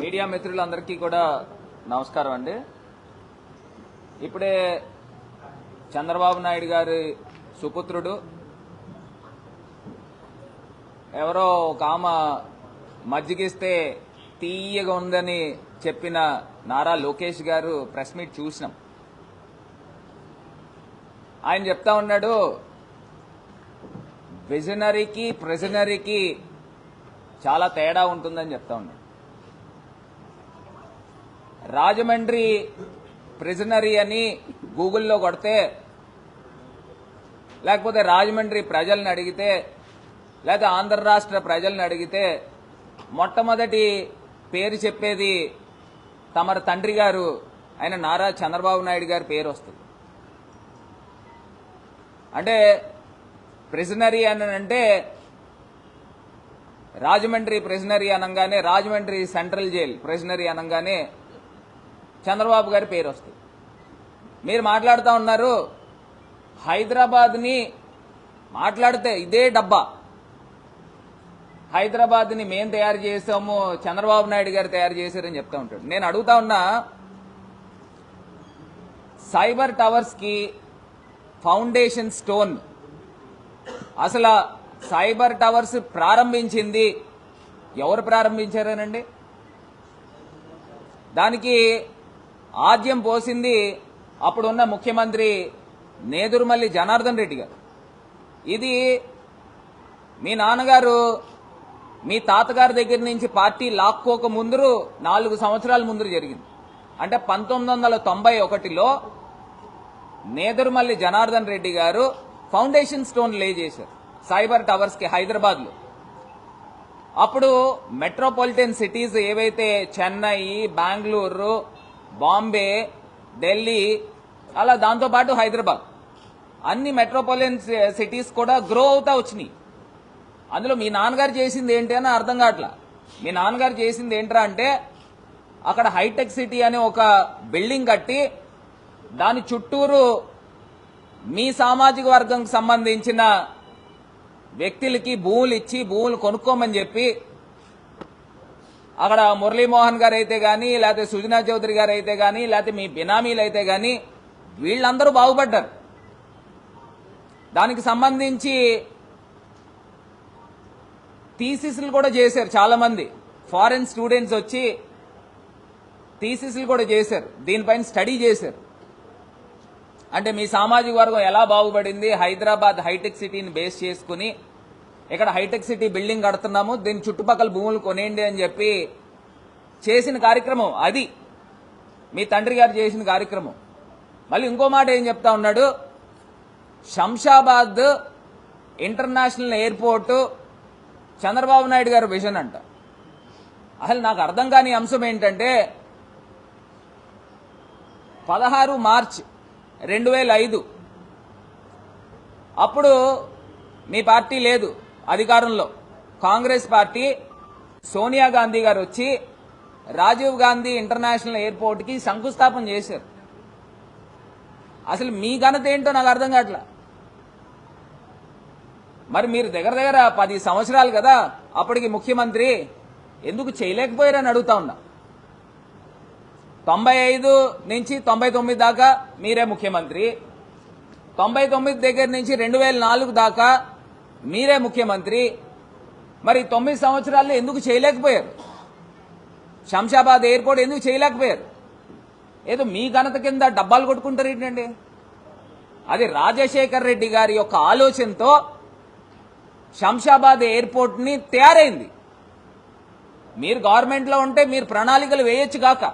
Media మిత్రులందరికీ కూడా నమస్కారం అండి. ఇప్పుడే చంద్రబాబు నాయుడు గారి సుపుత్రుడు ఎవరో ఒక ఆమె మజ్జిగిస్తే తీయగా ఉందని చెప్పిన నారా లోకేష్ గారు ప్రెస్ మీట్ చూసినాం. ఆయన చెప్తా ఉన్నాడు విజనరీకి ప్రెజనరీకి చాలా తేడా ఉంటుందని చెప్తా ఉన్నాడు. రాజమండ్రి ప్రిజనరీ అని గూగుల్లో కొడితే లేకపోతే రాజమండ్రి ప్రజల్ని అడిగితే లేదా ఆంధ్ర రాష్ట్ర ప్రజల్ని అడిగితే మొట్టమొదటి పేరు చెప్పేది తమరి తండ్రి గారు ఆయన నారా చంద్రబాబు నాయుడు గారి పేరు వస్తుంది. అంటే ప్రిజనరీ అని అంటే రాజమండ్రి ప్రిజనరీ అనగానే రాజమండ్రి సెంట్రల్ జైల్ ప్రిజనరీ అనగానే చంద్రబాబు గారి పేరు వస్తుంది. మీరు మాట్లాడుతూ ఉన్నారు హైదరాబాద్ని మాట్లాడితే ఇదే డబ్బా. హైదరాబాద్ని మేము తయారు చేసాము చంద్రబాబు నాయుడు గారు తయారు చేశారని చెప్తా ఉంటాడు. నేను అడుగుతా ఉన్నా సైబర్ టవర్స్కి ఫౌండేషన్ స్టోన్. అసలు సైబర్ టవర్స్ ప్రారంభించింది ఎవరు ప్రారంభించారనండి? దానికి ఆద్యం పోసింది అప్పుడున్న ముఖ్యమంత్రి నేదురుమల్లి జనార్దన్ రెడ్డి గారు. ఇది మీ నాన్నగారు మీ తాతగారి దగ్గర నుంచి పార్టీ లాక్కోక ముందు నాలుగు సంవత్సరాల ముందు జరిగింది. అంటే పంతొమ్మిది వందల తొంభై ఒకటిలో నేదురుమల్లి జనార్దన్ రెడ్డి గారు ఫౌండేషన్ స్టోన్ లే చేశారు సైబర్ టవర్స్కి హైదరాబాద్లో. అప్పుడు మెట్రోపాలిటన్ సిటీస్ ఏవైతే చెన్నై బెంగళూరు బాంబే ఢిల్లీ అలా దాంతోపాటు హైదరాబాద్. అన్ని మెట్రోపాలిటన్ సిటీస్ కూడా గ్రో అవుతా వచ్చినాయి. అందులో మీ నాన్నగారు చేసింది ఏంటి అని అర్థం కావట్లా. మీ నాన్నగారు చేసింది ఏంట్రా అంటే అక్కడ హైటెక్ సిటీ అనే ఒక బిల్డింగ్ కట్టి దాని చుట్టూరు మీ సామాజిక వర్గంకి సంబంధించిన వ్యక్తులకి భూములు ఇచ్చి భూములు కొనుక్కోమని చెప్పి అక్కడ మురళీమోహన్ గారు అయితే గాని లేకపోతే సుజనా చౌదరి గారు అయితే గాని లేకపోతే మీ బినామీలు అయితే గాని వీళ్ళందరూ బాగుపడ్డారు. దానికి సంబంధించి థీసిస్లు కూడా చేశారు చాలా మంది ఫారెన్ స్టూడెంట్స్ వచ్చి థీసిస్లు కూడా చేశారు. దీనిపైన స్టడీ చేశారు. అంటే మీ సామాజిక వర్గం ఎలా బాగుపడింది? హైదరాబాద్ హైటెక్ సిటీని బేస్ చేసుకుని ఇక్కడ హైటెక్ సిటీ బిల్డింగ్ కడుతున్నాము దీని చుట్టుపక్కల భూములు కొనేయండి అని చెప్పి చేసిన కార్యక్రమం అది. మీ తండ్రి గారు చేసిన కార్యక్రమం. మళ్ళీ ఇంకో మాట ఏం చెప్తా ఉన్నాడు? Shamshabad international airport Chandrababu Naidu garu vision అంట. అసలు నాకు అర్థం కాని అంశం ఏంటంటే పదహారు మార్చ్ రెండు వేల ఐదు. అప్పుడు మీ పార్టీ లేదు. అధికారంలో. కాంగ్రెస్ పార్టీ సోనియా గాంధీ గారు వచ్చి రాజీవ్ గాంధీ ఇంటర్నేషనల్ ఎయిర్పోర్ట్కి శంకుస్థాపన చేశారు. అసలు మీ ఘనత ఏంటో నాకు అర్థం కావట్లా. మరి మీరు దగ్గర దగ్గర పది సంవత్సరాలు కదా అప్పటికి ముఖ్యమంత్రి ఎందుకు చేయలేకపోయారని అడుగుతా ఉన్నా. తొంభై ఐదు నుంచి తొంభై తొమ్మిది దాకా మీరే ముఖ్యమంత్రి. తొంభై తొమ్మిది దగ్గర నుంచి రెండు వేల నాలుగు దాకా మీరే ముఖ్యమంత్రి. మరి తొమ్మిది సంవత్సరాల్లో ఎందుకు చేయలేకపోయారు? శంషాబాద్ ఎయిర్పోర్ట్ ఎందుకు చేయలేకపోయారు? ఏదో మీ ఘనత కింద డబ్బాలు కొట్టుకుంటారు ఏంటండి? అది రాజశేఖర్ రెడ్డి గారి యొక్క ఆలోచనతో శంషాబాద్ ఎయిర్పోర్ట్ని తయారైంది. మీరు గవర్నమెంట్లో ఉంటే మీరు ప్రణాళికలు వేయొచ్చు కాక.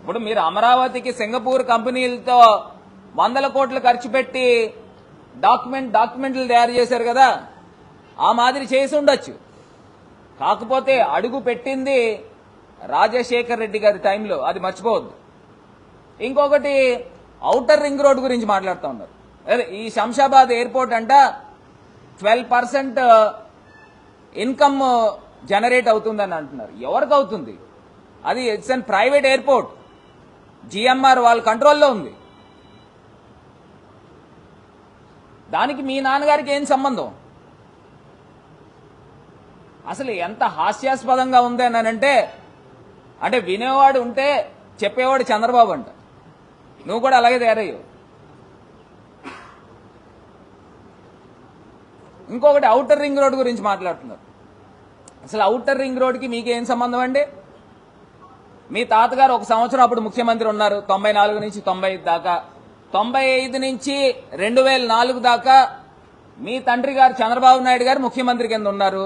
ఇప్పుడు మీరు అమరావతికి సింగపూర్ కంపెనీలతో వందల కోట్లు ఖర్చు పెట్టి డాక్యుమెంట్ డాక్యుమెంట్లు తయారు చేశారు కదా. ఆ మాదిరి చేసి ఉండొచ్చు. కాకపోతే అడుగు పెట్టింది రాజశేఖర్ రెడ్డి గారి టైంలో. అది మర్చిపోవద్దు. ఇంకొకటి ఔటర్ రింగ్ రోడ్ గురించి మాట్లాడుతూ ఉన్నారు. అదే ఈ శంషాబాద్ ఎయిర్పోర్ట్ అంట ట్వెల్వ్ పర్సెంట్ ఇన్కమ్ జనరేట్ అవుతుందని అంటున్నారు. ఎవరికి అవుతుంది? అది it's an private airport. GMR వాళ్ళ కంట్రోల్లో ఉంది. దానికి మీ నాన్నగారికి ఏం సంబంధం? అసలు ఎంత హాస్యాస్పదంగా ఉంది అని అంటే అంటే వినేవాడు ఉంటే చెప్పేవాడు చంద్రబాబు అంట. నువ్వు కూడా అలాగే తయారయ్యావు. ఇంకొకటి అవుటర్ రింగ్ రోడ్ గురించి మాట్లాడుతున్నారు. అసలు అవుటర్ రింగ్ రోడ్కి మీకేం సంబంధం అండి? మీ తాతగారు ఒక సంవత్సరం అప్పుడు ముఖ్యమంత్రి ఉన్నారు తొంభై నాలుగు నుంచి తొంభై దాకా. తొంభై ఐదు నుంచి రెండు వేల నాలుగు దాకా మీ తండ్రి గారు చంద్రబాబు నాయుడు గారు ముఖ్యమంత్రి కింద ఉన్నారు.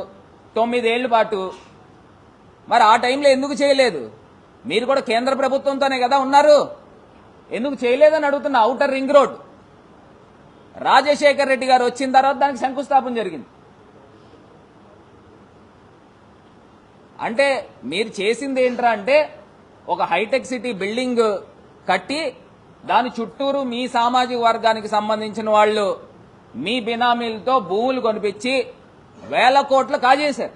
తొమ్మిదేళ్ళ పాటు. మరి ఆ టైంలో ఎందుకు చేయలేదు? మీరు కూడా కేంద్ర ప్రభుత్వంతోనే కదా ఉన్నారు. ఎందుకు చేయలేదని అడుగుతున్న outer ring road. Rajasekhar Reddy garu వచ్చిన తర్వాత దానికి శంకుస్థాపన జరిగింది. అంటే మీరు చేసింది ఏంట్రా అంటే ఒక హైటెక్ సిటీ బిల్డింగ్ కట్టి దాని చుట్టూరు మీ సామాజిక వర్గానికి సంబంధించిన వాళ్ళు మీ బినామీలతో భూములు కొనిపించి వేల కోట్లు కాజేశారు.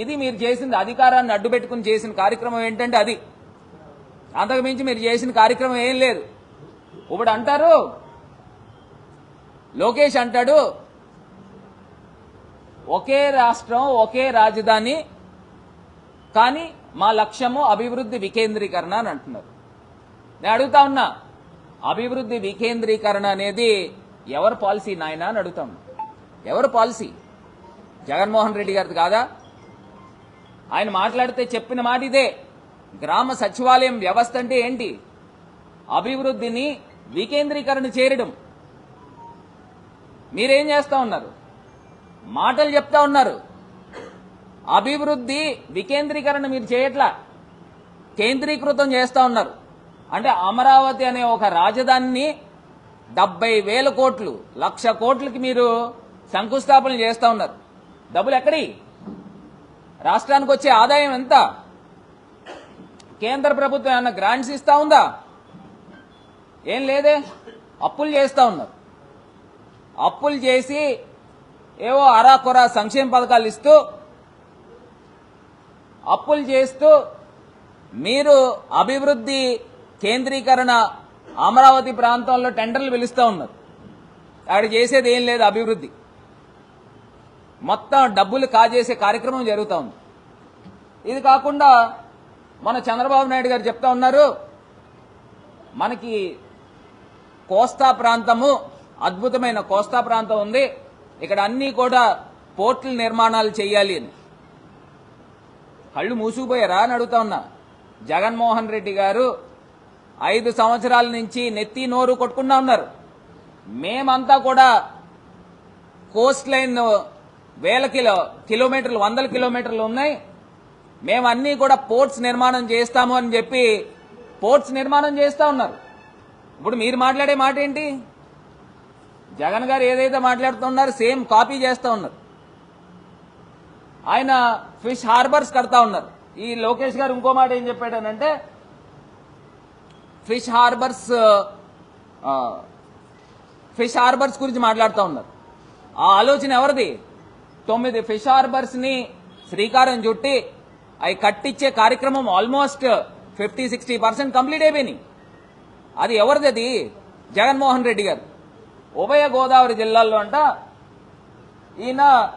ఇది మీరు చేసింది అధికారాన్ని అడ్డుపెట్టుకుని చేసిన కార్యక్రమం ఏంటంటే అది. అంతకుమించి మీరు చేసిన కార్యక్రమం ఏం లేదు. ఇప్పుడు అంటారు లోకేష్ అంటాడు ఒకే రాష్ట్రం ఒకే రాజధాని కానీ మా లక్ష్యము అభివృద్ధి వికేంద్రీకరణ అని అంటున్నారు. నేను అడుగుతా ఉన్నా అభివృద్ధి వికేంద్రీకరణ అనేది ఎవరి పాలసీ నాయన అని అడుగుతాం. ఎవరి పాలసీ? జగన్మోహన్ రెడ్డి గారిది కాదా? ఆయన మాట్లాడితే చెప్పిన మాట ఇదే. గ్రామ సచివాలయం వ్యవస్థ అంటే ఏంటి? అభివృద్ధిని వికేంద్రీకరణ చేరడం మీరేం చేస్తా ఉన్నారు? మాటలు చెప్తా ఉన్నారు. అభివృద్ధి వికేంద్రీకరణ మీరు చేయట్లా? కేంద్రీకృతం చేస్తా ఉన్నారు. అంటే అమరావతి అనే ఒక రాజధానిని డెబ్బై వేల కోట్లు లక్ష కోట్లకి మీరు శంకుస్థాపన చేస్తూ ఉన్నారు. డబ్బులు ఎక్కడి? రాష్ట్రానికి వచ్చే ఆదాయం ఎంత? కేంద్ర ప్రభుత్వం ఏమన్నా గ్రాంట్స్ ఇస్తా ఉందా? ఏం లేదే అప్పులు చేస్తూ ఉన్నారు. అప్పులు చేసి ఏవో అరాకొరా సంక్షేమ పథకాలు ఇస్తూ అప్పులు చేస్తూ మీరు అభివృద్ధి కేంద్రీకరణ అమరావతి ప్రాంతంలో టెండర్లు పిలుస్తూ ఉన్నారు. అక్కడ చేసేది ఏం లేదు అభివృద్ధి. మొత్తం డబ్బులు కాజేసే కార్యక్రమం జరుగుతూ ఉంది. ఇది కాకుండా మన చంద్రబాబు నాయుడు గారు చెప్తా ఉన్నారు మనకి కోస్తా ప్రాంతము అద్భుతమైన కోస్తా ప్రాంతం ఉంది. ఇక్కడ అన్నీ కూడా పోర్టుల నిర్మాణాలు చేయాలి అని. కళ్ళు మూసుకుపోయారా అని అడుగుతా ఉన్నా. జగన్మోహన్ రెడ్డి గారు ఐదు సంవత్సరాల నుంచి నెత్తి నోరు కొట్టుకున్నా ఉన్నారు. మేమంతా కూడా కోస్ట్ లైన్ వేల కిలో కిలోమీటర్లు వందల కిలోమీటర్లు ఉన్నాయి. మేము అన్నీ కూడా పోర్ట్స్ నిర్మాణం చేస్తాము అని చెప్పి పోర్ట్స్ నిర్మాణం చేస్తా ఉన్నారు. ఇప్పుడు మీరు మాట్లాడే మాట ఏంటి? జగన్ గారు ఏదైతే మాట్లాడుతున్నారో సేమ్ కాపీ చేస్తా ఉన్నారు. ఆయన ఫిష్ హార్బర్స్ కడతా ఉన్నారు. ఈ లోకేష్ గారు ఇంకో మాట ఏం చెప్పాడనంటే ఫిష్ హార్బర్స్ ఫిష్ హార్బర్స్ గురించి మాట్లాడుతూ ఉన్నారు. ఆ ఆలోచన ఎవరిది? తొమ్మిది ఫిష్ హార్బర్స్ని శ్రీకారం చుట్టి అవి కట్టించే కార్యక్రమం almost fifty sixty percent complete అయిపోయినాయి. అది ఎవరిది అది? జగన్మోహన్ రెడ్డి గారు. ఉభయ గోదావరి జిల్లాల్లో అంట ఈయన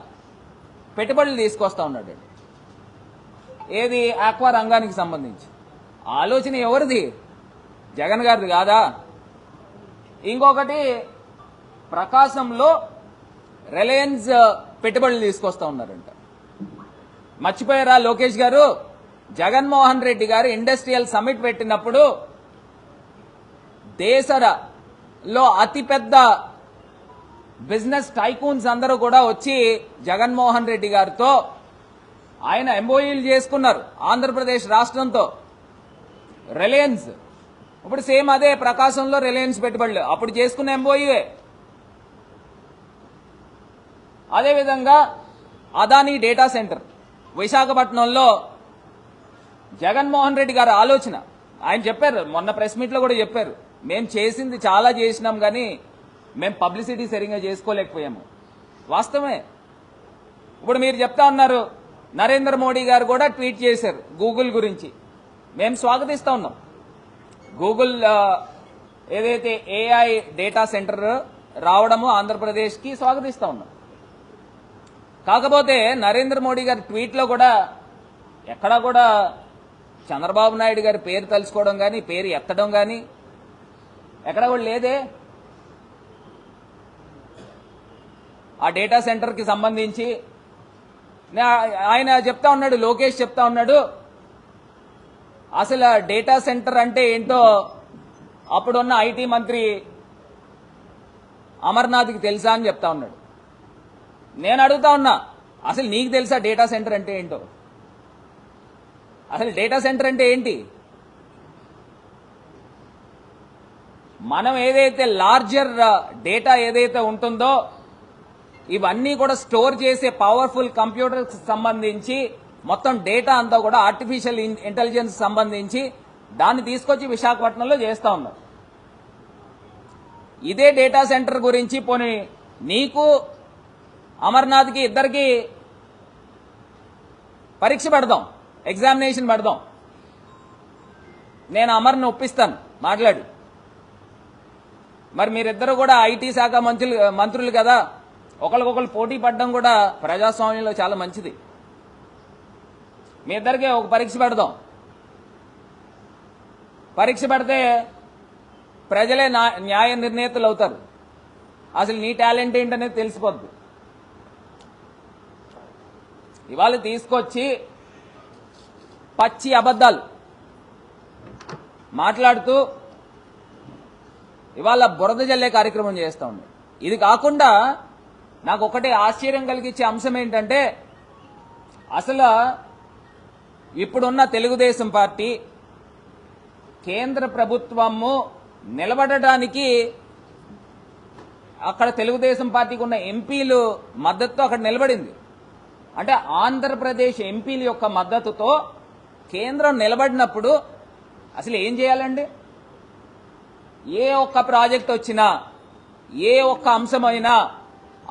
పెట్టుబడులు తీసుకొస్తా ఉన్నాడు. ఏది? ఆక్వా రంగానికి సంబంధించి. ఆలోచన ఎవరిది? జగన్ గారిది కాదా? ఇంకొకటి ప్రకాశంలో రిలయన్స్ పెట్టుబడులు తీసుకొస్తా ఉన్నారంట. మర్చిపోయారా లోకేష్ గారు? జగన్మోహన్ రెడ్డి గారు ఇండస్ట్రియల్ సమ్మిట్ పెట్టినప్పుడు దేశలో అతిపెద్ద బిజినెస్ టైకూన్స్ అందరూ కూడా వచ్చి జగన్మోహన్ రెడ్డి గారితో ఆయన ఎంఓఈలు చేసుకున్నారు ఆంధ్రప్రదేశ్ రాష్ట్రంతో. రిలయన్స్ ఇప్పుడు సేమ్ అదే ప్రకాశంలో రిలయన్స్ పెట్టుబడులు. అప్పుడు చేసుకున్న ఎంఓఈవే అదేవిధంగా అదానీ డేటా సెంటర్ విశాఖపట్నంలో జగన్మోహన్ రెడ్డి గారి ఆలోచన. ఆయన చెప్పారు మొన్న ప్రెస్ మీట్లో కూడా చెప్పారు మేము చేసింది చాలా చేసినాం కానీ మేము పబ్లిసిటీ సరిగ్గా చేసుకోలేకపోయాము. వాస్తవమే. ఇప్పుడు మీరు చెప్తా ఉన్నారు నరేంద్ర మోడీ గారు కూడా ట్వీట్ చేశారు గూగుల్ గురించి. మేము స్వాగతిస్తా ఉన్నాం. గూగుల్ ఏదైతే ఏఐ డేటా సెంటర్ రావడము ఆంధ్రప్రదేశ్కి స్వాగతిస్తా ఉన్నాం. కాకపోతే నరేంద్ర మోడీ గారి ట్వీట్లో కూడా ఎక్కడా కూడా చంద్రబాబు నాయుడు గారి పేరు తలుచుకోవడం కానీ పేరు ఎత్తడం కానీ ఎక్కడ కూడా లేదే. ఆ డేటా సెంటర్కి సంబంధించి ఆయన చెప్తా ఉన్నాడు లోకేష్ చెప్తా ఉన్నాడు అసలు డేటా సెంటర్ అంటే ఏంటో అప్పుడున్న ఐటీ మంత్రి అమర్నాథ్కి తెలుసా అని చెప్తా ఉన్నాడు. నేను అడుగుతా ఉన్నా అసలు నీకు తెలుసా డేటా సెంటర్ అంటే ఏంటో? అసలు డేటా సెంటర్ అంటే ఏంటి? మనం ఏదైతే లార్జర్ డేటా ఏదైతే ఉంటుందో ఇవన్నీ కూడా స్టోర్ చేసే పవర్ఫుల్ కంప్యూటర్కి సంబంధించి మొత్తం డేటా అంతా కూడా ఆర్టిఫిషియల్ ఇంటెలిజెన్స్ సంబంధించి దాన్ని తీసుకొచ్చి విశాఖపట్నంలో చేస్తా ఉన్నారు. ఇదే డేటా సెంటర్ గురించి పోనీ నీకు అమర్నాథ్కి ఇద్దరికి పరీక్ష పెడదాం ఎగ్జామినేషన్ పెడదాం. నేను అమర్ని ఒప్పిస్తాను మాట్లాడి. మరి మీరిద్దరు కూడా ఐటీ శాఖ మంత్రులు మంత్రులు కదా ఒకరికొకరు పోటీ పడడం కూడా ప్రజాస్వామ్యంలో చాలా మంచిది. మీ ఇద్దరికి ఒక పరీక్ష పెడదాం. పరీక్ష పెడితే ప్రజలే న్యాయ నిర్ణేతలు అవుతారు. అసలు నీ టాలెంట్ ఏంటనేది తెలిసిపోద్ది. ఇవాళ తీసుకొచ్చి పచ్చి అబద్ధాలు మాట్లాడుతూ ఇవాళ బురద జల్లే కార్యక్రమం చేస్తా ఉంది ఇది కాకుండా నాకు ఒకటే ఆశ్చర్యం కలిగించే అంశం ఏంటంటే అసలు ఇప్పుడున్న తెలుగుదేశం పార్టీ కేంద్ర ప్రభుత్వము నిలబడటానికి అక్కడ తెలుగుదేశం పార్టీకి ఉన్న ఎంపీలు మద్దతుతో అక్కడ నిలబడింది. అంటే ఆంధ్రప్రదేశ్ ఎంపీల యొక్క మద్దతుతో కేంద్రం నిలబడినప్పుడు అసలు ఏం చేయాలండి? ఏ ఒక్క ప్రాజెక్ట్ వచ్చినా ఏ ఒక్క అంశమైనా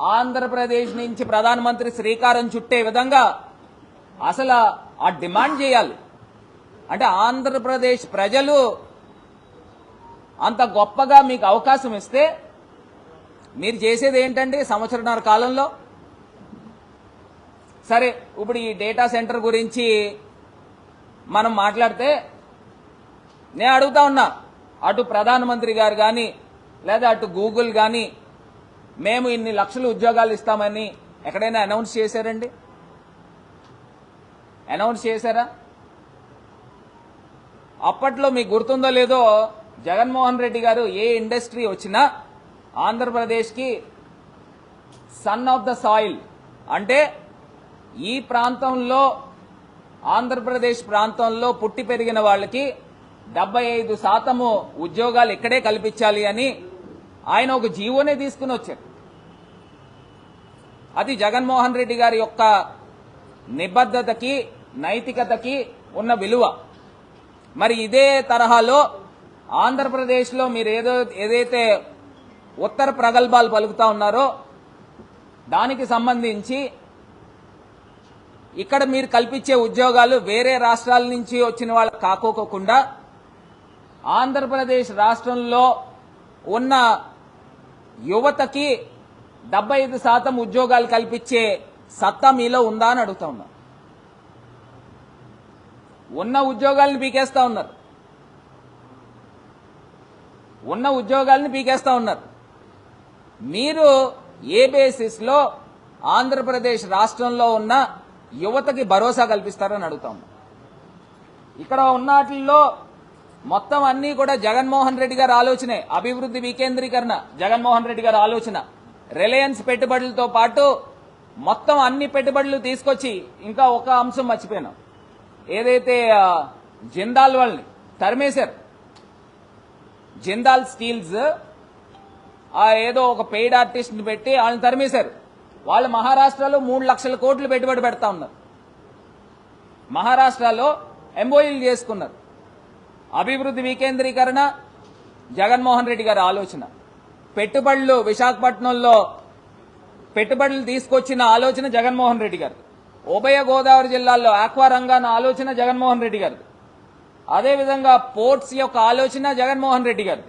ఆంధ్రప్రదేశ్ నుంచి ప్రధానమంత్రి శ్రీకారం చుట్టే విధంగా అసలు ఆ డిమాండ్ చేయాలి. అంటే ఆంధ్రప్రదేశ్ ప్రజలు అంత గొప్పగా మీకు అవకాశం ఇస్తే మీరు చేసేది ఏంటండి సంవత్సరన్నర కాలంలో? సరే ఇప్పుడు ఈ డేటా సెంటర్ గురించి మనం మాట్లాడితే నేను అడుగుతా ఉన్నా అటు ప్రధానమంత్రి గారు కానీ లేదా అటు గూగుల్ కానీ మేము ఇన్ని లక్షల ఉద్యోగాలు ఇస్తామని ఎక్కడైనా అనౌన్స్ చేశారండి? అనౌన్స్ చేశారా? అప్పట్లో మీకు గుర్తుందో లేదో జగన్మోహన్ రెడ్డి గారు ఏ ఇండస్ట్రీ వచ్చినా ఆంధ్రప్రదేశ్కి సన్ ఆఫ్ ద సాయిల్ అంటే ఈ ప్రాంతంలో ఆంధ్రప్రదేశ్ ప్రాంతంలో పుట్టి పెరిగిన వాళ్ళకి డెబ్బై ఐదు శాతము ఉద్యోగాలు ఇక్కడే కల్పించాలి అని ఆయన ఒక జీవోనే తీసుకుని వచ్చారు. అది జగన్మోహన్ రెడ్డి గారి యొక్క నిబద్ధతకి నైతికతకి ఉన్న విలువ. మరి ఇదే తరహాలో ఆంధ్రప్రదేశ్లో మీరు ఏదో ఏదైతే ఉత్తర ప్రగల్భాలు పలుకుతా ఉన్నారో దానికి సంబంధించి ఇక్కడ మీరు కల్పించే ఉద్యోగాలు వేరే రాష్ట్రాల నుంచి వచ్చిన వాళ్ళకి కాకోకుండా ఆంధ్రప్రదేశ్ రాష్ట్రంలో ఉన్న యువతకి డెబ్బై ఐదు శాతం ఉద్యోగాలు కల్పించే సత్తా మీలో ఉందా అని అడుగుతా ఉన్నా. ఉన్న ఉద్యోగాలను పీకేస్తా ఉన్నారు. ఉన్న ఉద్యోగాలను పీకేస్తా ఉన్నారు. మీరు ఏ బేసిస్లో ఆంధ్రప్రదేశ్ రాష్ట్రంలో ఉన్న యువతకి భరోసా కల్పిస్తారని అడుగుతా ఇక్కడ ఉన్న వాటిల్లో మొత్తం అన్నీ కూడా జగన్మోహన్ రెడ్డి గారి ఆలోచనే. అభివృద్ధి వికేంద్రీకరణ జగన్మోహన్ రెడ్డి గారి ఆలోచన. రిలయన్స్ పెట్టుబడులతో పాటు మొత్తం అన్ని పెట్టుబడులు తీసుకొచ్చి ఇంకా ఒక అంశం మర్చిపోయాను. ఏదైతే జిందాల్ వాళ్ళని తరిమేశారు జిందాల్ స్టీల్స్ ఆ ఏదో ఒక పెయిడ్ ఆర్టిస్ట్ని పెట్టి వాళ్ళని తరిమేశారు. వాళ్ళు మహారాష్ట్రలో మూడు లక్షల కోట్లు పెట్టుబడి పెడతా ఉన్నారు. మహారాష్ట్రలో ఎంబోయిల్ చేసుకున్నారు. అభివృద్ధి వికేంద్రీకరణ జగన్మోహన్ రెడ్డి గారి ఆలోచన. పెట్టుబడులు విశాఖపట్నంలో పెట్టుబడులు తీసుకొచ్చిన ఆలోచన జగన్మోహన్ రెడ్డి గారు ఉభయ గోదావరి జిల్లాల్లో ఆక్వా రంగాన ఆలోచన జగన్మోహన్ రెడ్డి గారు అదేవిధంగా పోర్ట్స్ యొక్క ఆలోచన జగన్మోహన్ రెడ్డి గారు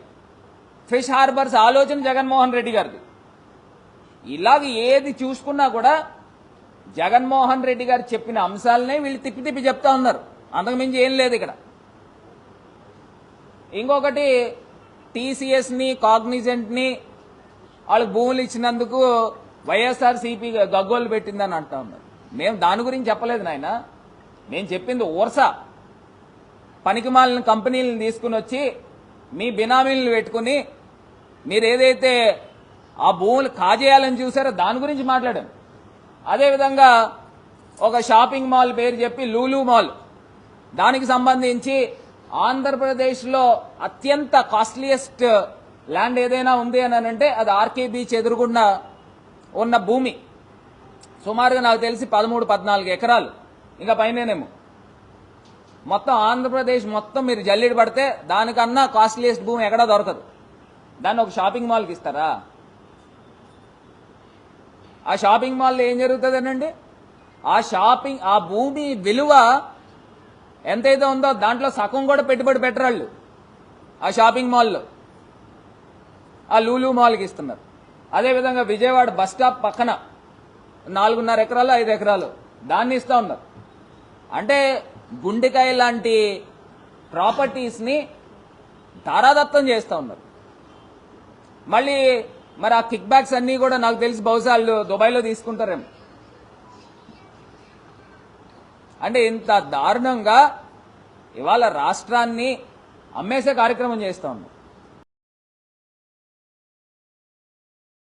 ఫిష్ హార్బర్స్ ఆలోచన జగన్మోహన్ రెడ్డి గారిది. ఇలాగ ఏది చూసుకున్నా కూడా జగన్మోహన్ రెడ్డి గారు చెప్పిన అంశాలనే వీళ్ళు తిప్పి తిప్పి చెప్తా ఉన్నారు. అంతకుమించి ఏం లేదు ఇక్కడ. ఇంకొకటి టీసీఎస్ని కాగ్నిజెంట్ని వాళ్ళకి భూములు ఇచ్చినందుకు వైఎస్ఆర్ సిపి గగ్గోలు పెట్టిందని అంటా ఉన్నారు. మేము దాని గురించి చెప్పలేదు నాయన. నేను చెప్పింది ఊరస. పనికిమాలిన కంపెనీలను తీసుకుని వచ్చి మీ బినామీలను పెట్టుకుని మీరు ఏదైతే ఆ భూములు కాజేయాలని చూసారో దాని గురించి మాట్లాడాను. అదేవిధంగా ఒక షాపింగ్ మాల్ పేరు చెప్పి లూలు మాల్. దానికి సంబంధించి ఆంధ్రప్రదేశ్లో అత్యంత కాస్ట్లీయెస్ట్ ల్యాండ్ ఏదైనా ఉంది అని అంటే అది ఆర్కే బీచ్ ఎదురుగుండా ఉన్న భూమి. సుమారుగా నాకు తెలిసి పదమూడు పద్నాలుగు ఎకరాలు. ఇంకా పైనేనేమో. మొత్తం ఆంధ్రప్రదేశ్ మొత్తం మీరు జల్లెడ పడితే దానికన్నా కాస్ట్లీయెస్ట్ భూమి ఎక్కడా దొరకదు. దాన్ని ఒక షాపింగ్ మాల్కి ఇస్తారా? ఆ షాపింగ్ మాల్లో ఏం జరుగుతుందనండి? ఆ షాపింగ్ ఆ భూమి విలువ ఎంతైతే ఉందో దాంట్లో సగం కూడా పెట్టుబడి పెట్టరాళ్ళు. ఆ షాపింగ్ మాల్లో ఆ లూలు మాల్కి ఇస్తున్నారు. అదేవిధంగా విజయవాడ బస్ స్టాప్ పక్కన నాలుగున్నర ఎకరాలు ఐదు ఎకరాలు. దాన్ని ఇస్తా ఉన్నారు. అంటే గుండెకాయ లాంటి ప్రాపర్టీస్ని తారాదత్తం చేస్తూ ఉన్నారు. మళ్ళీ మరి ఆ కిక్ బ్యాక్స్ అన్నీ కూడా నాకు తెలిసి బహుశా వాళ్ళు దుబాయ్లో తీసుకుంటారేమో. అంటే ఇంత దారుణంగా ఇవాళ రాష్ట్రాన్ని అమ్మేసే కార్యక్రమం చేస్తా ఉన్నాం